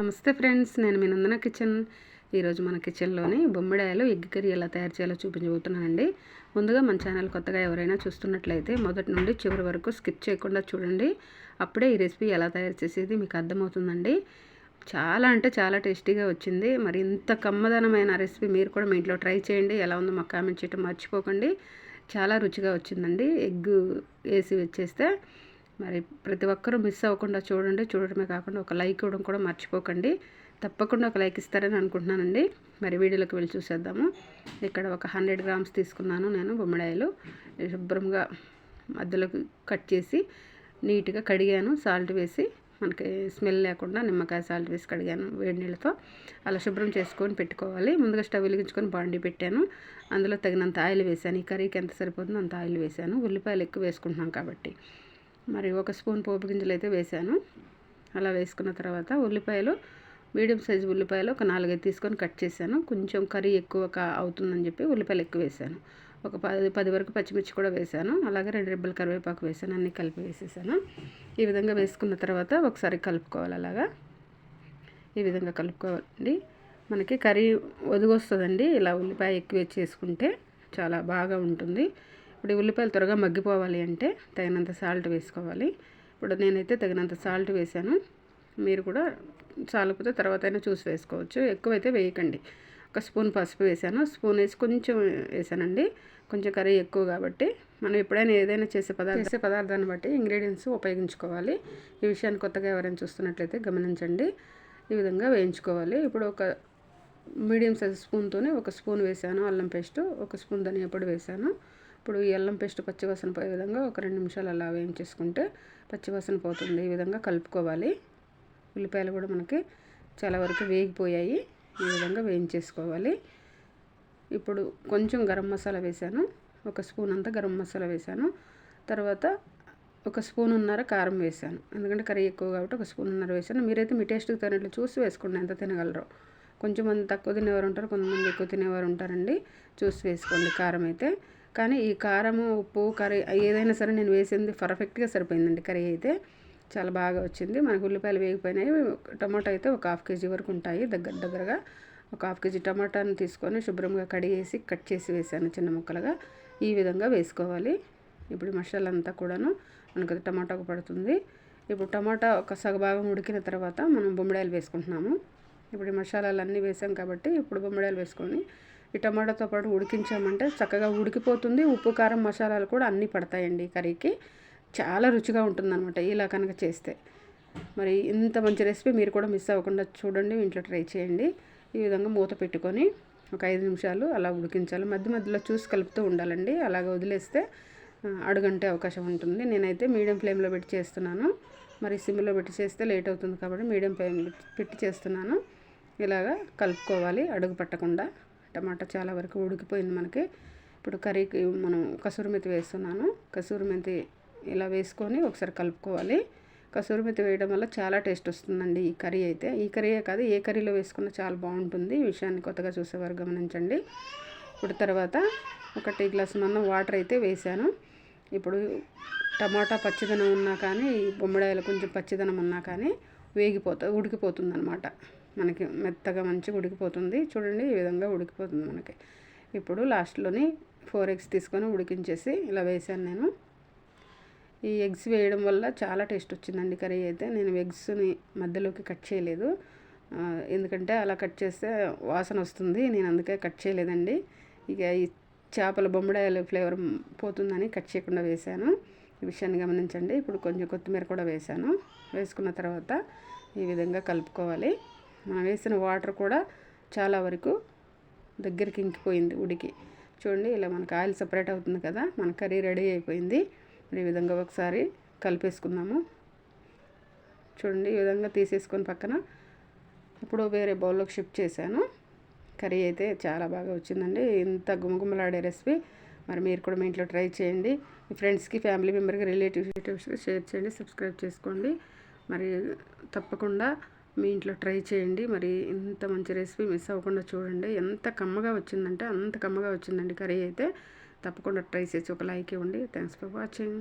నమస్తే ఫ్రెండ్స్ నేను మీ నందన కిచెన్. ఈరోజు మన కిచెన్లోని బొమ్మిడాయలు ఎగ్ కర్రీ ఎలా తయారు చేయాలో చూపించబోతున్నానండి. ముందుగా మన ఛానల్ కొత్తగా ఎవరైనా చూస్తున్నట్లయితే మొదటి నుండి చివరి వరకు స్కిప్ చేయకుండా చూడండి. అప్పుడే ఈ రెసిపీ ఎలా తయారు చేసేది మీకు అర్థమవుతుందండి. చాలా అంటే చాలా టేస్టీగా వచ్చింది. మరి ఇంత కమ్మదనమైన రెసిపీ మీరు కూడా మీ ఇంట్లో ట్రై చేయండి. ఎలా ఉందో మాకు కామెంట్ చేయటం మర్చిపోకండి. చాలా రుచిగా వచ్చిందండి. ఎగ్ వేసి వచ్చేస్తే మరి ప్రతి ఒక్కరూ మిస్ అవ్వకుండా చూడండి. చూడటమే కాకుండా ఒక లైక్ ఇవ్వడం కూడా మర్చిపోకండి. తప్పకుండా ఒక లైక్ ఇస్తారని అనుకుంటున్నానండి. మరి వీడియోలోకి వెళ్ళి చూసేద్దాము. ఇక్కడ ఒక హండ్రెడ్ గ్రామ్స్ తీసుకున్నాను నేను గుమ్మడాయలు శుభ్రంగా మధ్యలోకి కట్ చేసి నీట్గా కడిగాను. సాల్ట్ వేసి మనకి స్మెల్ లేకుండా నిమ్మకాయ సాల్ట్ వేసి కడిగాను వేడి నీళ్ళతో. అలా శుభ్రం చేసుకొని పెట్టుకోవాలి. ముందుగా స్టవ్ వెలిగించుకొని బాండీ పెట్టాను. అందులో తగినంత ఆయిల్ వేసాను ఈ కర్రీకి ఎంత సరిపోతుందో అంత ఆయిల్ వేసాను ఉల్లిపాయలు ఎక్కువ వేసుకుంటున్నాం కాబట్టి. మరి ఒక స్పూన్ పోపు గింజలు అయితే వేసాను అలా వేసుకున్న తర్వాత ఉల్లిపాయలు మీడియం సైజు ఉల్లిపాయలు ఒక నాలుగైదు తీసుకొని కట్ చేశాను. కొంచెం కర్రీ ఎక్కువ అవుతుందని చెప్పి ఉల్లిపాయలు ఎక్కువ వేసాను ఒక పది పది వరకు పచ్చిమిర్చి కూడా వేసాను అలాగే రెండు రెబ్బల కరివేపాకు వేసాను అన్నీ కలిపి వేసేసాను. ఈ విధంగా వేసుకున్న తర్వాత ఒకసారి కలుపుకోవాలి అలాగా. ఈ విధంగా కలుపుకోవాలండి. మనకి కర్రీ ఒదిగొస్తుందండి. ఇలా ఉల్లిపాయ ఎక్కువ చేసుకుంటే చాలా బాగా ఉంటుంది. ఇప్పుడు ఉల్లిపాయలు త్వరగా మగ్గిపోవాలి అంటే తగినంత సాల్ట్ వేసుకోవాలి. ఇప్పుడు నేనైతే తగినంత సాల్ట్ వేసాను. మీరు కూడా చాలకపోతే తర్వాత అయినా చూసి వేసుకోవచ్చు. ఎక్కువైతే వేయకండి. ఒక స్పూన్ పసుపు వేసాను. స్పూన్ వేసి కొంచెం వేసానండి. కొంచెం కర్రీ ఎక్కువ కాబట్టి మనం ఎప్పుడైనా ఏదైనా చేసే పదార్థం చేసే పదార్థాన్ని బట్టి ఇంగ్రీడియంట్స్ ఉపయోగించుకోవాలి. ఈ విషయాన్ని కొత్తగా ఎవరైనా చూస్తున్నట్లయితే గమనించండి. ఈ విధంగా వేయించుకోవాలి. ఇప్పుడు ఒక మీడియం సైజ్ స్పూన్తోనే ఒక స్పూన్ వేసాను. అల్లం పేస్ట్ ఒక స్పూన్ ధనియా పొడి వేసాను. ఇప్పుడు ఈ అల్లం పేస్ట్ పచ్చివాసన పోయే విధంగా ఒక రెండు నిమిషాలు అలా వేయించేసుకుంటే పచ్చివాసన పోతుంది. ఈ విధంగా కలుపుకోవాలి. ఉల్లిపాయలు కూడా మనకి చాలా వరకు వేగిపోయాయి. ఈ విధంగా వేయించేసుకోవాలి. ఇప్పుడు కొంచెం గరం మసాలా వేసాను ఒక స్పూన్ అంతా గరం మసాలా వేసాను తర్వాత ఒక స్పూన్ ఉన్నర కారం వేసాను ఎందుకంటే కర్రీ ఎక్కువ కాబట్టి ఒక స్పూన్ ఉన్నర వేసాను మీరైతే మీ టేస్ట్కి తినట్లు చూసి వేసుకోండి. ఎంత తినగలరో. కొంచెం మంది తక్కువ తినేవారు ఉంటారు కొంతమంది ఎక్కువ తినేవారు ఉంటారండి. చూసి వేసుకోండి కారం అయితే. కానీ ఈ కారము ఉప్పు కర్రీ ఏదైనా సరే నేను వేసింది పర్ఫెక్ట్గా సరిపోయిందండి. కర్రీ అయితే చాలా బాగా వచ్చింది. మనకు ఉల్లిపాయలు వేగిపోయినాయి. టమాటా అయితే ఒక హాఫ్ కేజీ వరకు ఉంటాయి. దగ్గర దగ్గరగా ఒక హాఫ్ కేజీ టమాటాని తీసుకొని శుభ్రంగా కడిగేసి కట్ చేసి వేసాను చిన్న ముక్కలుగా. ఈ విధంగా వేసుకోవాలి. ఇప్పుడు మసాలా అంతా కూడాను మనకు టమాటాకు పడుతుంది. ఇప్పుడు టమాటా ఒక సగభాగం ఉడికిన తర్వాత మనం బొమ్మిడాయలు వేసుకుంటున్నాము. ఇప్పుడు మసాలాలు అన్నీ వేసాం కాబట్టి ఇప్పుడు బొమ్మిడాయలు వేసుకొని ఈ టమాటాతో పాటు ఉడికించామంటే చక్కగా ఉడికిపోతుంది. ఉప్పు కారం మసాలాలు కూడా అన్నీ పడతాయండి కర్రీకి. చాలా రుచిగా ఉంటుందన్నమాట ఇలా కనుక చేస్తే. మరి ఇంత మంచి రెసిపీ మీరు కూడా మిస్ అవ్వకుండా చూడండి ఇంట్లో ట్రై చేయండి. ఈ విధంగా మూత పెట్టుకొని ఒక ఐదు నిమిషాలు అలా ఉడికించాలి. మధ్య మధ్యలో చూసి కలుపుతూ ఉండాలండి. అలాగ వదిలేస్తే అడుగంటే అవకాశం ఉంటుంది. నేనైతే మీడియం ఫ్లేమ్లో పెట్టి చేస్తున్నాను. మరి సిమ్లో పెట్టి చేస్తే లేట్ అవుతుంది కాబట్టి మీడియం ఫ్లేమ్ పెట్టి చేస్తున్నాను. ఇలాగా కలుపుకోవాలి అడుగు పట్టకుండా. టమాటా చాలా వరకు ఉడికిపోయింది మనకి. ఇప్పుడు కర్రీకి మనం కసూరి మెతి వేస్తున్నాను. కసూరి మెంతి ఇలా వేసుకొని ఒకసారి కలుపుకోవాలి. కసూరి మెతి వేయడం వల్ల చాలా టేస్ట్ వస్తుందండి ఈ కర్రీ అయితే. ఈ కర్రీయే కాదు ఏ కర్రీలో వేసుకున్నా చాలా బాగుంటుంది. ఈ విషయాన్ని కొత్తగా చూసేవారు గమనించండి. ఇప్పుడు తర్వాత ఒక టీ గ్లాస్ మందం వాటర్ అయితే వేసాను ఇప్పుడు టమాటా పచ్చిదనం ఉన్నా కానీ బొమ్మడాయలు కొంచెం పచ్చిదనం ఉన్నా కానీ వేగిపోతా ఉడికిపోతుంది అనమాట మనకి మెత్తగా మంచిగా ఉడికిపోతుంది. చూడండి ఈ విధంగా ఉడికిపోతుంది మనకి. ఇప్పుడు లాస్ట్లోని ఫోర్ ఎగ్స్ తీసుకొని ఉడికించేసి ఇలా వేసాను నేను. ఈ ఎగ్స్ వేయడం వల్ల చాలా టేస్ట్ వచ్చిందండి కర్రీ అయితే. నేను ఎగ్స్ని మధ్యలోకి కట్ చేయలేదు. ఎందుకంటే అలా కట్ చేస్తే వాసన వస్తుంది. నేను అందుకే కట్ చేయలేదండి. ఇక ఈ చేపల బొమ్మడాయల ఫ్లేవర్ పోతుందని కట్ చేయకుండా వేసాను ఈ విషయాన్ని గమనించండి. ఇప్పుడు కొంచెం కొత్తిమీర కూడా వేసాను వేసుకున్న తర్వాత ఈ విధంగా కలుపుకోవాలి. మనం వేసిన వాటర్ కూడా చాలా వరకు దగ్గరికి ఇంకిపోయింది ఉడికి. చూడండి ఇలా మనకు ఆయిల్ సపరేట్ అవుతుంది కదా మన కర్రీ రెడీ అయిపోయింది. ఈ విధంగా ఒకసారి కలిపేసుకుందాము. చూడండి ఈ విధంగా తీసేసుకొని పక్కన ఇప్పుడు వేరే బౌల్లోకి షిఫ్ట్ చేశాను. కర్రీ అయితే చాలా బాగా వచ్చిందండి. ఇంత గుమగుమలాడే రెసిపీ. మరి మీరు కూడా మీ ఇంట్లో ట్రై చేయండి. మీ ఫ్రెండ్స్కి ఫ్యామిలీ మెంబర్కి రిలేటివ్స్కి షేర్ చేయండి సబ్స్క్రైబ్ చేసుకోండి. మరి తప్పకుండా మీ ఇంట్లో ట్రై చేయండి. మరి ఇంత మంచి రెసిపీ మిస్ అవ్వకుండా చూడండి. ఎంత కమ్మగా వచ్చిందంటే అంత కమ్మగా వచ్చిందండి కర్రీ అయితే. తప్పకుండా ట్రై చేసి ఒక లైక్ ఇవ్వండి. థ్యాంక్స్ ఫర్ వాచింగ్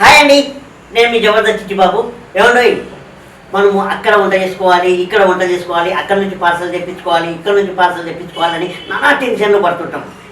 హాయ్ అండి. నేను మీ జబర్దస్త్ బాబు. ఏమండి? మనము అక్కడ వంట చేసుకోవాలి ఇక్కడ వంట చేసుకోవాలి అక్కడ నుంచి పార్సల్ తెప్పించుకోవాలి ఇక్కడ నుంచి పార్సల్ తెప్పించుకోవాలని నానా టెన్షన్లు పడుతుంటాం.